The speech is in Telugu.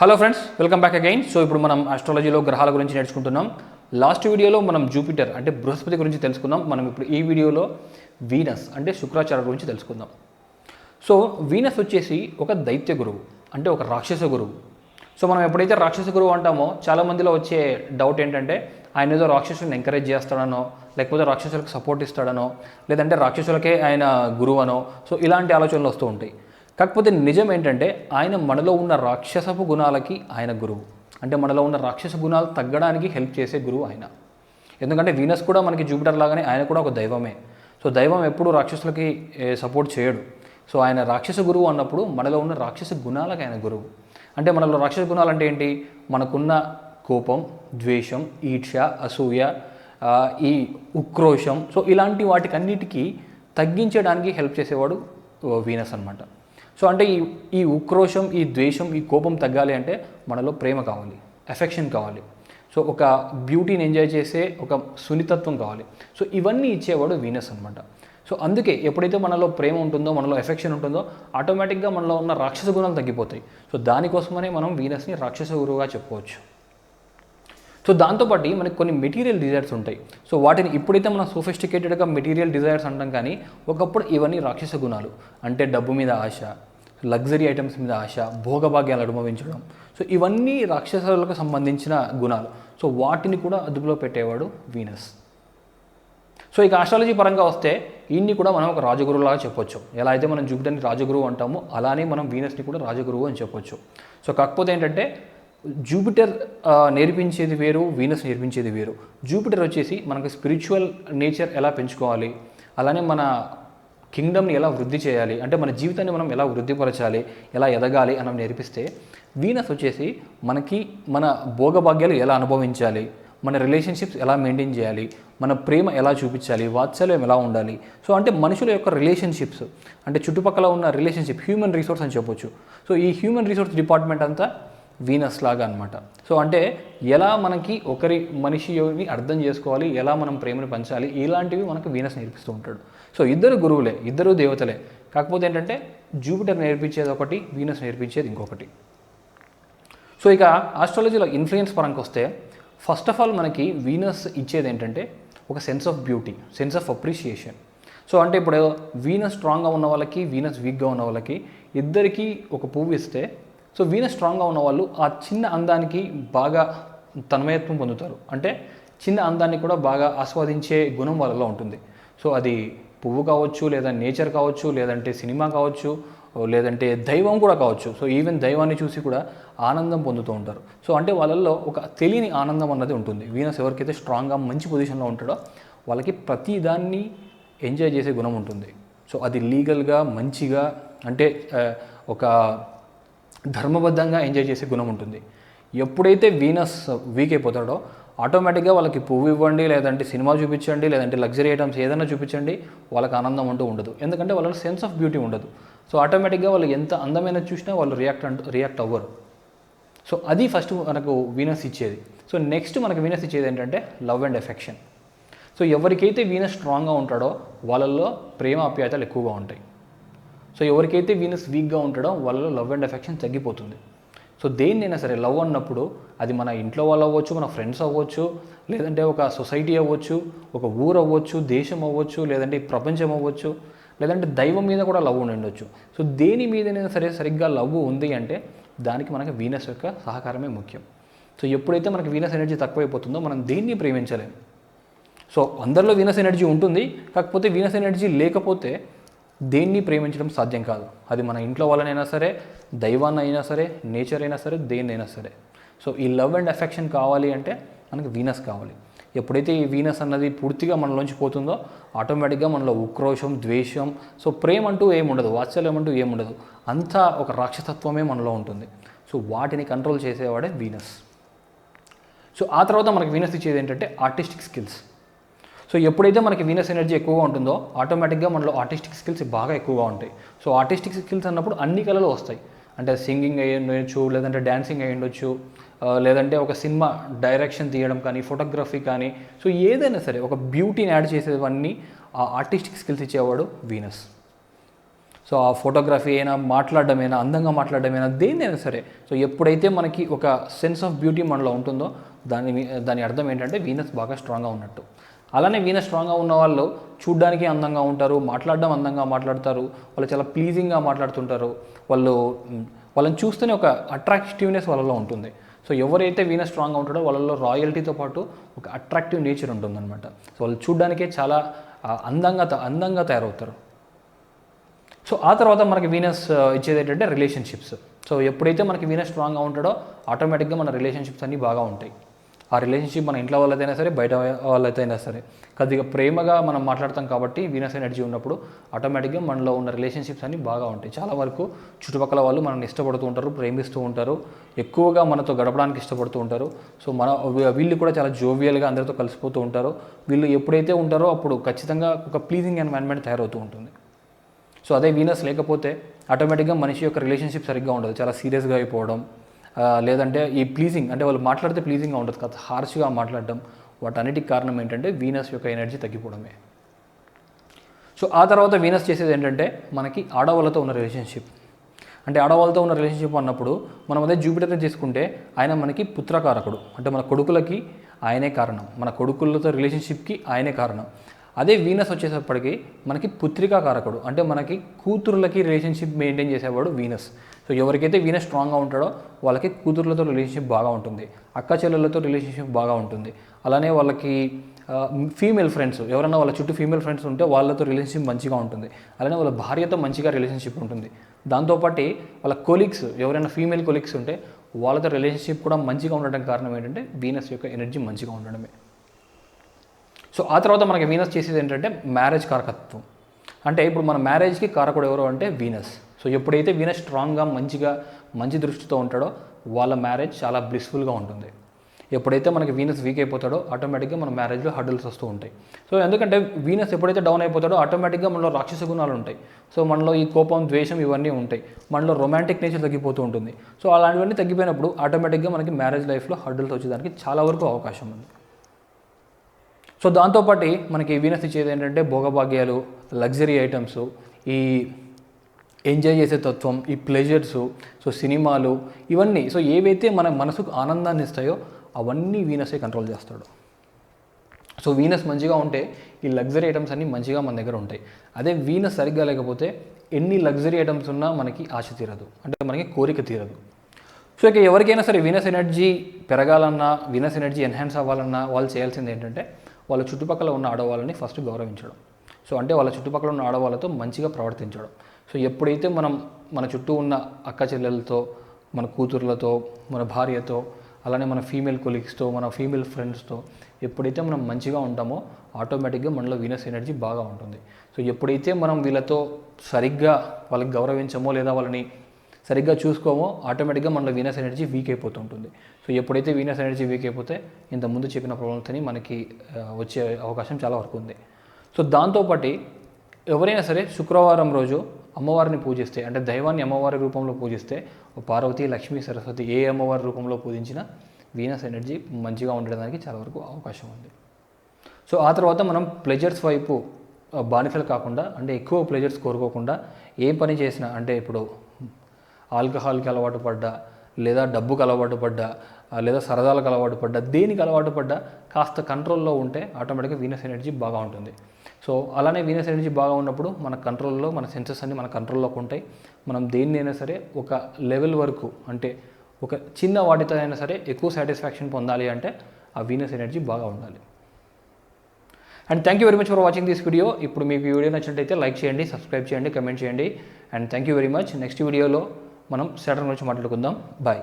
Hello friends welcome back again so ఇప్పుడు మనం ఆస్ట్రాలజీలో గ్రహాల గురించి నేర్చుకుంటున్నాం. లాస్ట్ వీడియోలో మనం జూపిటర్ అంటే బృహస్పతి గురించి తెలుసుకుందాం. మనం ఇప్పుడు ఈ వీడియోలో వీనస్ అంటే శుక్రాచార్య గురించి తెలుసుకుందాం. సో వీనస్ వచ్చేసి ఒక దైత్య గురువు అంటే ఒక రాక్షస గురువు. సో మనం ఎప్పుడైతే రాక్షస గురువు అంటామో చాలా మందిలో వచ్చే డౌట్ ఏంటంటే ఆయన ఏదో రాక్షసులను ఎంకరేజ్ చేస్తాడనో లేకపోతే రాక్షసులకు సపోర్ట్ ఇస్తాడనో లేదంటే రాక్షసులకే ఆయన గురువు అనో సో ఇలాంటి ఆలోచనలు వస్తూ ఉంటాయి. కాకపోతే నిజం ఏంటంటే ఆయన మనలో ఉన్న రాక్షసపు గుణాలకి ఆయన గురువు. అంటే మనలో ఉన్న రాక్షస గుణాలు తగ్గడానికి హెల్ప్ చేసే గురువు ఆయన. ఎందుకంటే వీనస్ కూడా మనకి జూపిటర్ లాగానే ఆయన కూడా ఒక దైవమే. సో దైవం ఎప్పుడు రాక్షసులకి సపోర్ట్ చేయడు. సో ఆయన రాక్షస గురువు అన్నప్పుడు మనలో ఉన్న రాక్షస గుణాలకు ఆయన గురువు. అంటే మనలో రాక్షస గుణాలు అంటే ఏంటి? మనకున్న కోపం ద్వేషం ఈర్ష అసూయ ఈ ఉక్రోషం. సో ఇలాంటి వాటికన్నిటికీ తగ్గించడానికి హెల్ప్ చేసేవాడు వీనస్ అన్నమాట. సో అంటే ఈ ఈ ఉక్రోషం ఈ ద్వేషం ఈ కోపం తగ్గాలి అంటే మనలో ప్రేమ కావాలి ఎఫెక్షన్ కావాలి. సో ఒక బ్యూటీని ఎంజాయ్ చేసే ఒక సున్నితత్వం కావాలి. సో ఇవన్నీ ఇచ్చేవాడు వీనస్ అనమాట సో అందుకే ఎప్పుడైతే మనలో ప్రేమ ఉంటుందో మనలో ఎఫెక్షన్ ఉంటుందో ఆటోమేటిక్గా మనలో ఉన్న రాక్షస గుణాలు తగ్గిపోతాయి. సో దానికోసమనే మనం వీనస్ని రాక్షస గురువుగా చెప్పుకోవచ్చు. సో దాంతోపాటు మనకి కొన్ని మెటీరియల్ డిజైర్స్ ఉంటాయి. సో వాటిని ఇప్పుడైతే మనం సోఫిస్టికేటెడ్గా మెటీరియల్ డిజైర్స్ అంటాం కానీ ఒకప్పుడు ఇవన్నీ రాక్షస గుణాలు. అంటే డబ్బు మీద ఆశ లగ్జరీ ఐటమ్స్ మీద ఆశ భోగభాగ్యాలు అనుభవించడం. సో ఇవన్నీ రాక్షసులకు సంబంధించిన గుణాలు. సో వాటిని కూడా అదుపులో పెట్టేవాడు వీనస్. సో ఇక ఆస్ట్రాలజీ పరంగా వస్తే ఈయన్ని కూడా మనం ఒక రాజగురువులాగా చెప్పొచ్చు. ఎలా అయితే మనం జూపిటర్ని రాజగురువు అంటామో అలానే మనం వీనస్ని కూడా రాజగురువు అని చెప్పొచ్చు. సో కాకపోతే ఏంటంటే జూపిటర్ నేర్పించేది వేరు వీనస్ నేర్పించేది వేరు. జూపిటర్ వచ్చేసి మనకు స్పిరిచువల్ నేచర్ ఎలా పెంచుకోవాలి అలానే మన కింగ్డమ్ని ఎలా వృద్ధి చేయాలి? అంటే మన జీవితాన్ని మనం ఎలా వృద్ధిపరచాలి? ఎలా ఎదగాలి? అని నేర్పిస్తే వీనస్ వచ్చేసి మనకి మన భోగభాగ్యాలు ఎలా అనుభవించాలి? మన రిలేషన్షిప్స్ ఎలా మెయింటైన్ చేయాలి? మన ప్రేమ ఎలా చూపించాలి? వాత్సల్యం ఎలా ఉండాలి? సో అంటే మనుషుల యొక్క రిలేషన్షిప్స్ అంటే చుట్టుపక్కల ఉన్న రిలేషన్షిప్ హ్యూమన్ రిసోర్స్ అని చెప్పొచ్చు. సో ఈ హ్యూమన్ రిసోర్స్ డిపార్ట్మెంట్ అంతా వీనస్ లాగా అనమాట సో అంటే ఎలా మనకి ఒకరి మనిషిని అర్థం చేసుకోవాలి? ఎలా మనం ప్రేమను పంచాలి? ఇలాంటివి మనకు వీనస్ నేర్పిస్తూ ఉంటాడు. సో ఇద్దరు గురువులే ఇద్దరు దేవతలే. కాకపోతే ఏంటంటే జూపిటర్ నేర్పించేది ఒకటి వీనస్ నేర్పించేది ఇంకొకటి. సో ఇక ఆస్ట్రాలజీలో ఇన్ఫ్లుయెన్స్ పరంగా వస్తే ఫస్ట్ ఆఫ్ ఆల్ మనకి వీనస్ ఇచ్చేది ఏంటంటే ఒక sense of beauty sense of appreciation so అంటే ఇప్పుడు వీనస్ స్ట్రాంగ్గా ఉన్న వాళ్ళకి వీనస్ వీక్గా ఉన్న వాళ్ళకి ఇద్దరికి ఒక పువ్వు ఇస్తే సో వీనస్ స్ట్రాంగ్గా ఉన్న వాళ్ళు ఆ చిన్న అందానికి బాగా తన్మయత్వం పొందుతారు. అంటే చిన్న అందాన్ని కూడా బాగా ఆస్వాదించే గుణం వాళ్ళలో ఉంటుంది. సో అది పువ్వు కావచ్చు లేదా నేచర్ కావచ్చు లేదంటే సినిమా కావచ్చు లేదంటే దైవం కూడా కావచ్చు. సో ఈవెన్ దైవాన్ని చూసి కూడా ఆనందం పొందుతూ ఉంటారు. సో అంటే వాళ్ళల్లో ఒక తెలియని ఆనందం అన్నది ఉంటుంది. వీనస్ ఎవరికైతే స్ట్రాంగ్గా మంచి పొజిషన్లో ఉంటాడో వాళ్ళకి ప్రతి దాన్ని ఎంజాయ్ చేసే గుణం ఉంటుంది. సో అది లీగల్గా మంచిగా అంటే ఒక ధర్మబద్ధంగా ఎంజాయ్ చేసే గుణం ఉంటుంది. ఎప్పుడైతే వీనస్ వీక్ అయిపోతాడో ఆటోమేటిక్గా వాళ్ళకి పువ్వు ఇవ్వండి లేదంటే సినిమా చూపించండి లేదంటే లగ్జరీ ఐటమ్స్ ఏదైనా చూపించండి వాళ్ళకి ఆనందం అంటూ ఉండదు. ఎందుకంటే వాళ్ళ సెన్స్ ఆఫ్ బ్యూటీ ఉండదు. సో ఆటోమేటిక్గా వాళ్ళు ఎంత అందమైన చూసినా వాళ్ళు రియాక్ట్ అంటూ రియాక్ట్ అవ్వరు. సో అది ఫస్ట్ మనకు వీనస్ ఇచ్చేది. సో నెక్స్ట్ మనకు వీనస్ ఇచ్చేది ఏంటంటే లవ్ అండ్ ఎఫెక్షన్ సో ఎవరికైతే వీనస్ స్ట్రాంగ్గా ఉంటాడో వాళ్ళల్లో ప్రేమ ఆప్యాయతలు ఎక్కువగా ఉంటాయి. సో ఎవరికైతే వీనస్ వీక్గా ఉంటాడో వాళ్ళలో లవ్ అండ్ ఎఫెక్షన్ తగ్గిపోతుంది. సో దేన్నైనా సరే లవ్ అన్నప్పుడు అది మన ఇంట్లో వాళ్ళు అవ్వచ్చు మన ఫ్రెండ్స్ అవ్వచ్చు లేదంటే ఒక సొసైటీ అవ్వచ్చు ఒక ఊరు అవ్వచ్చు దేశం అవ్వచ్చు లేదంటే ప్రపంచం అవ్వచ్చు లేదంటే దైవం మీద కూడా లవ్ ఉండొచ్చు సో దేని మీదనైనా సరే సరిగ్గా లవ్ ఉంది అంటే దానికి మనకి వీనస్ యొక్క సహకారమే ముఖ్యం. సో ఎప్పుడైతే మనకి వీనస్ ఎనర్జీ తక్కువైపోతుందో మనం దేన్ని ప్రేమించలేము సో అందరిలో వీనస్ ఎనర్జీ ఉంటుంది కాకపోతే వీనస్ ఎనర్జీ లేకపోతే దేన్ని ప్రేమించడం సాధ్యం కాదు. అది మన ఇంట్లో వాళ్ళనైనా సరే దైవాన్ని అయినా సరే నేచర్ అయినా సరే దేన్నైనా సరే. సో ఈ లవ్ అండ్ అఫెక్షన్ కావాలి అంటే మనకి వీనస్ కావాలి. ఎప్పుడైతే ఈ వీనస్ అన్నది పూర్తిగా మనలోంచి పోతుందో ఆటోమేటిక్గా మనలో ఉక్రోషం ద్వేషం సో ప్రేమ అంటూ ఏముండదు. వాత్సల్యం అంటూ ఏముండదు. అంతా ఒక రాక్షసత్వమే మనలో ఉంటుంది. సో వాటిని కంట్రోల్ చేసేవాడే వీనస్. సో ఆ తర్వాత మనకి వీనస్ ఇచ్చేది ఏంటంటే ఆర్టిస్టిక్ స్కిల్స్. సో ఎప్పుడైతే మనకి వీనస్ ఎనర్జీ ఎక్కువగా ఉంటుందో ఆటోమేటిక్గా మనలో ఆర్టిస్టిక్ స్కిల్స్ బాగా ఎక్కువగా ఉంటాయి. సో ఆర్టిస్టిక్ స్కిల్స్ అన్నప్పుడు అన్ని కళలు వస్తాయి. అంటే సింగింగ్ అయ్యి ఉండొచ్చు లేదంటే డ్యాన్సింగ్ అయ్యి ఉండొచ్చు లేదంటే ఒక సినిమా డైరెక్షన్ తీయడం కానీ ఫోటోగ్రఫీ కానీ సో ఏదైనా సరే ఒక బ్యూటీని యాడ్ చేసేవన్నీ ఆ ఆర్టిస్టిక్ స్కిల్స్ ఇచ్చేవాడు వీనస్ సో ఆ ఫోటోగ్రఫీ అయినా మాట్లాడడమైనా అందంగా మాట్లాడడమైనా దేన్నైనా సరే సో ఎప్పుడైతే మనకి ఒక సెన్స్ ఆఫ్ బ్యూటీ మనలో ఉంటుందో దాని దాని అర్థం ఏంటంటే వీనస్ బాగా స్ట్రాంగ్గా ఉన్నట్టు. అలానే వీణ స్ట్రాంగ్గా ఉన్న వాళ్ళు చూడ్డానికి అందంగా ఉంటారు మాట్లాడడం అందంగా మాట్లాడతారు వాళ్ళు చాలా ప్లీజింగ్గా మాట్లాడుతుంటారు. వాళ్ళు వాళ్ళని చూస్తేనే ఒక అట్రాక్టివ్నెస్ వాళ్ళలో ఉంటుంది. సో ఎవరైతే వీణ స్ట్రాంగ్గా ఉంటాడో వాళ్ళలో రాయల్టీతో పాటు ఒక అట్రాక్టివ్ నేచర్ ఉంటుందన్నమాట. సో వాళ్ళు చూడ్డానికే చాలా అందంగా త- అందంగా తయారవుతారు. సో ఆ తర్వాత మనకి వీనస్ ఇచ్చేది ఏంటంటే రిలేషన్షిప్స్ సో ఎప్పుడైతే మనకి వీనస్ స్ట్రాంగ్గా ఉంటాడో ఆటోమేటిక్గా మన రిలేషన్షిప్స్ అన్నీ బాగా ఉంటాయి. ఆ రిలేషన్షిప్ మన ఇంట్లో వాళ్ళైతేనా సరే బయట వాళ్ళైతేనా సరే. కొద్దిగా ప్రేమగా మనం మాట్లాడతాం కాబట్టి వీనస్ ఎనర్జీ ఉన్నప్పుడు ఆటోమేటిక్గా మనలో ఉన్న రిలేషన్షిప్స్ అన్నీ బాగా ఉంటాయి. చాలా వరకు చుట్టుపక్కల వాళ్ళు మనల్ని ఇష్టపడుతూ ఉంటారు ప్రేమిస్తూ ఉంటారు ఎక్కువగా మనతో గడపడానికి ఇష్టపడుతూ ఉంటారు. సో మన వీళ్ళు కూడా చాలా జోవియల్గా అందరితో కలిసిపోతూ ఉంటారు. వీళ్ళు ఎప్పుడైతే ఉంటారో అప్పుడు ఖచ్చితంగా ఒక ప్లీజింగ్ ఎన్వైరన్మెంట్ తయారవుతూ ఉంటుంది. సో అదే వీనస్ లేకపోతే ఆటోమేటిక్గా మనిషి యొక్క రిలేషన్షిప్ సరిగ్గా ఉండదు. చాలా సీరియస్గా అయిపోవడం లేదంటే ఈ ప్లీజింగ్ అంటే వాళ్ళు మాట్లాడితే ప్లీజింగ్గా ఉండదు కదా హార్ష్గా మాట్లాడడం వాటన్నిటికి కారణం ఏంటంటే వీనస్ యొక్క ఎనర్జీ తగ్గిపోవడమే. సో ఆ తర్వాత వీనస్ చేసేది ఏంటంటే మనకి ఆడవాళ్ళతో ఉన్న రిలేషన్షిప్ అంటే ఆడవాళ్ళతో ఉన్న రిలేషన్షిప్ అన్నప్పుడు మనం అదే జూపిటర్ని తీసుకుంటే ఆయన మనకి పుత్రకారకుడు. అంటే మన కొడుకులకి ఆయనే కారణం. మన కొడుకులతో రిలేషన్షిప్కి ఆయనే కారణం. అదే వీనస్ వచ్చేటప్పటికి మనకి పుత్రికా కారకుడు. అంటే మనకి కూతుర్లకి రిలేషన్షిప్ మెయింటైన్ చేసేవాడు వీనస్. సో ఎవరికైతే వీనస్ స్ట్రాంగ్గా ఉంటాడో వాళ్ళకి కూతుర్లతో రిలేషన్షిప్ బాగా ఉంటుంది అక్క చెల్లెళ్ళతో రిలేషన్షిప్ బాగా ఉంటుంది. అలానే వాళ్ళకి ఫీమేల్ ఫ్రెండ్స్ ఎవరైనా వాళ్ళ చుట్టూ ఫీమేల్ ఫ్రెండ్స్ ఉంటే వాళ్ళతో రిలేషన్షిప్ మంచిగా ఉంటుంది. అలానే వాళ్ళ భార్యతో మంచిగా రిలేషన్షిప్ ఉంటుంది. దాంతోపాటు వాళ్ళ కొలీగ్స్ ఎవరైనా ఫీమేల్ కొలీగ్స్ ఉంటే వాళ్ళతో రిలేషన్షిప్ కూడా మంచిగా ఉండటం కారణం ఏంటంటే వీనస్ యొక్క ఎనర్జీ మంచిగా ఉండడమే. సో ఆ తర్వాత మనకి వీనస్ చేసేది ఏంటంటే మ్యారేజ్ కారకత్వం. అంటే ఇప్పుడు మన మ్యారేజ్కి కారకుడు ఎవరు అంటే వీనస్. సో ఎప్పుడైతే వీణ స్ట్రాంగ్గా మంచిగా మంచి దృష్టితో ఉంటాడో వాళ్ళ మ్యారేజ్ చాలా బ్లిస్ఫుల్గా ఉంటుంది. ఎప్పుడైతే మనకి వీనస్ వీక్ అయిపోతాడో ఆటోమేటిక్గా మన మ్యారేజ్లో హర్డల్స్ వస్తూ ఉంటాయి. సో ఎందుకంటే వీనస్ ఎప్పుడైతే డౌన్ అయిపోతాడో ఆటోమేటిక్గా మనలో రాక్షస గుణాలు ఉంటాయి. సో మనలో ఈ కోపం ద్వేషం ఇవన్నీ ఉంటాయి. మనలో రొమాంటిక్ నేచర్ తగ్గిపోతూ ఉంటుంది. సో అలాంటివన్నీ తగ్గిపోయినప్పుడు ఆటోమేటిక్గా మనకి మ్యారేజ్ లైఫ్లో హర్డల్స్ వచ్చేదానికి చాలా వరకు అవకాశం ఉంది. సో దాంతోపాటు మనకి వీనస్ ఇచ్చేది ఏంటంటే భోగభాగ్యాలు లగ్జరీ ఐటమ్స్ ఈ ఎంజాయ్ చేసే తత్వం ఈ ప్లెజర్స్ సో సినిమాలు ఇవన్నీ సో ఏవైతే మన మనసుకు ఆనందాన్ని ఇస్తాయో అవన్నీ వీనసే కంట్రోల్ చేస్తాడు. సో వీనస్ మంచిగా ఉంటే ఈ లగ్జరీ ఐటమ్స్ అన్నీ మంచిగా మన దగ్గర ఉంటాయి. అదే వీనస్ సరిగ్గా లేకపోతే ఎన్ని లగ్జరీ ఐటమ్స్ ఉన్నా మనకి ఆశ తీరదు. అంటే మనకి కోరిక తీరదు. సో ఇక ఎవరికైనా సరే వీనస్ ఎనర్జీ పెరగాలన్నా వీనస్ ఎనర్జీ ఎన్హాన్స్ అవ్వాలన్నా వాళ్ళు చేయాల్సింది ఏంటంటే వాళ్ళ చుట్టుపక్కల ఉన్న ఆడవాళ్ళని ఫస్ట్ గౌరవించడం. సో అంటే వాళ్ళ చుట్టుపక్కల ఉన్న ఆడవాళ్ళతో మంచిగా ప్రవర్తించడం. సో ఎప్పుడైతే మనం మన చుట్టూ ఉన్న అక్క చెల్లెలతో మన కూతుర్లతో మన భార్యతో అలానే మన ఫీమేల్ కొలీగ్స్తో మన ఫీమేల్ ఫ్రెండ్స్తో ఎప్పుడైతే మనం మంచిగా ఉంటామో ఆటోమేటిక్గా మనలో వీనస్ ఎనర్జీ బాగా ఉంటుంది. సో ఎప్పుడైతే మనం వీళ్ళతో సరిగ్గా వాళ్ళకి గౌరవించమో లేదా వాళ్ళని సరిగ్గా చూసుకోమో ఆటోమేటిక్గా మనలో వీనస్ ఎనర్జీ వీక్ అయిపోతుంటుంది సో ఎప్పుడైతే వీనస్ ఎనర్జీ వీక్ అయిపోతే ఇంత ముందు చెప్పిన ప్రాబ్లమ్స్ని మనకి వచ్చే అవకాశం చాలా వరకు ఉంది. సో దాంతోపాటు ఎవరైనా సరే శుక్రవారం రోజు అమ్మవారిని పూజిస్తే అంటే దైవాన్ని అమ్మవారి రూపంలో పూజిస్తే పార్వతి లక్ష్మీ సరస్వతి ఏ అమ్మవారి రూపంలో పూజించినా వీనస్ ఎనర్జీ మంచిగా ఉండడానికి చాలా వరకు అవకాశం ఉంది. సో ఆ తర్వాత మనం ప్లెజర్స్ వైపు బానిసలు కాకుండా అంటే ఎక్కువ ప్లెజర్స్ కోరుకోకుండా ఏ పని చేసినా అంటే ఇప్పుడు ఆల్కహాల్కి అలవాటు పడ్డా లేదా డబ్బుకి అలవాటు పడ్డా లేదా సరదాలకు అలవాటు పడ్డా దేనికి అలవాటు పడ్డా కాస్త కంట్రోల్లో ఉంటే ఆటోమేటిక్గా వీనస్ ఎనర్జీ బాగా ఉంటుంది. సో అలానే వీనస్ ఎనర్జీ బాగా ఉన్నప్పుడు మన కంట్రోల్లో మన సెన్సెస్ అన్ని మన కంట్రోల్లోకి ఉంటాయి. మనం దేన్నైనా సరే ఒక లెవెల్ వరకు అంటే ఒక చిన్న వాటితో అయినా సరే ఎక్కువ సాటిస్ఫాక్షన్ పొందాలి అంటే ఆ వీనస్ ఎనర్జీ బాగా ఉండాలి. And thank you very much for watching this video. ఇప్పుడు మీకు వీడియో నచ్చినట్టయితే లైక్ చేయండి సబ్స్క్రైబ్ చేయండి కమెంట్ చేయండి. And thank you very much. Next వీడియోలో మనం సెటర్ గురించి మాట్లాడుకుందాం. బాయ్